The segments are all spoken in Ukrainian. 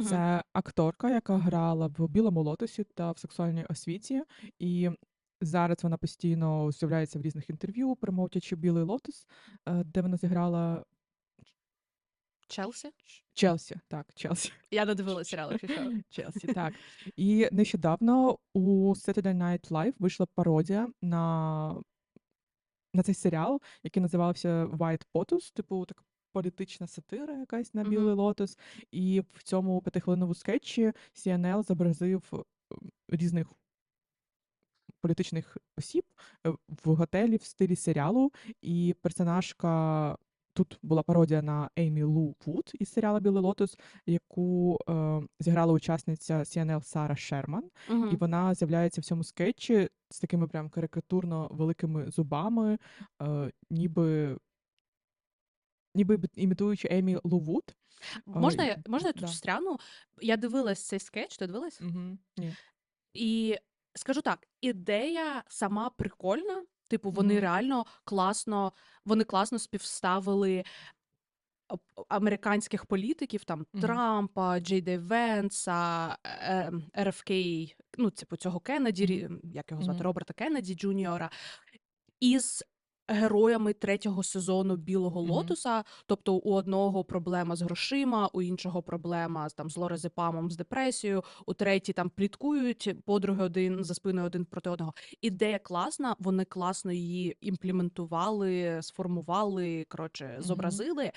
Мгм. Це акторка, яка грала в Білому лотосі та в сексуальній освіті. І зараз вона постійно з'являється в різних інтерв'ю, промовтячи Білий лотос, е, де вона зіграла Челсі? Ч- Челсі. Так, Челсі. Я не дивилася серіал, якщо що. Челсі, так. І нещодавно у Saturday Night Live вийшла пародія на, на цей серіал, який називався White Lotus, типу така політична сатира якась на Мгм. Білий Лотос. І в цьому п'ятихвилинному скетчі CNL зобразив різних політичних осіб е, в готелі в стилі серіалу, і персонажка. Тут була пародія на Еймі Лу Вуд із серіалу Білий Лотос, яку е, зіграла учасниця CNL Сара Шерман, і Мгм. вона з'являється в цьому скетчі з такими прям карикатурно великими зубами, е, ніби, ніби імітуючи Еймі Лу Вуд. Можна, Ой, я, можна я тут да. встряну? Я дивилась цей скетч, ти дивилась? Угу. Ні. І скажу так, ідея сама прикольна. Типу, вони Мгм. реально класно, вони класно співставили американських політиків, там Мгм. Трампа, Джей Ді Венса, е, РФК, ну, типу, цього Кеннеді, рі- як його звати, Мгм. Роберта Кеннеді Джуніора, із героями третього сезону Білого Мгм. Лотоса. Тобто у одного проблема з грошима, у іншого проблема з там з лоразепамом, з депресією, у третій там пліткують подруги один за спиною один проти одного. Ідея класна, вони класно її імплементували, сформували, коротше, зобразили.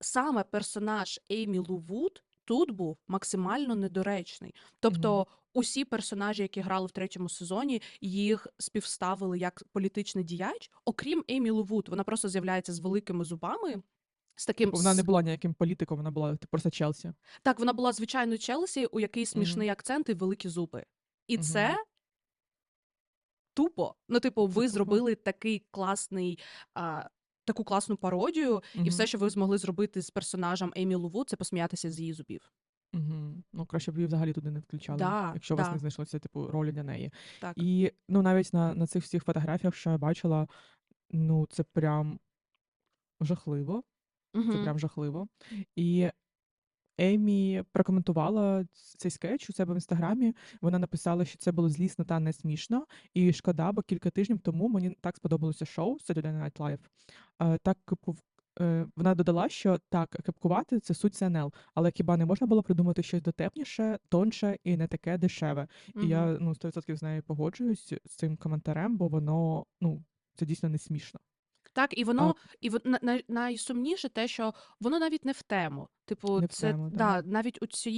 Саме персонаж Еймі Лу Вуд тут був максимально недоречний. Тобто, усі персонажі, які грали в третьому сезоні, їх співставили як політичний діяч, окрім Еймі Лу Вуд. Вона просто з'являється з великими зубами. З таким Вона не була ніяким політиком, вона була просто Челсі. так, вона була звичайною Челсі, у якій смішний акцент і великі зуби. І Мгм. це тупо. Ну, типу, ви тупо. зробили такий класний. А, Таку класну пародію, і все, що ви змогли зробити з персонажем Емі Луву, це посміятися з її зубів. Угу. Ну, краще б її взагалі туди не включали, Да, якщо у вас не знайшлося типу ролі для неї. Так. І ну навіть на, на цих всіх фотографіях, що я бачила, ну це прям жахливо. Це прям жахливо. І Емі прокоментувала цей скетч у себе в інстаграмі. Вона написала, що це було злісно та не смішно. І шкода, бо кілька тижнів тому мені так сподобалося шоу Saturday Night Live. Е, Так е, вона додала, що так, кепкувати це суть СНЛ, але хіба не можна було придумати щось дотепніше, тонше і не таке дешеве. І я ну 100% з нею погоджуюсь з цим коментарем, бо воно ну це дійсно не смішно. Так, і воно, і вон- на- на- найсумніше те, що воно навіть не в тему. Типу, Не в це тему, да. навіть у цій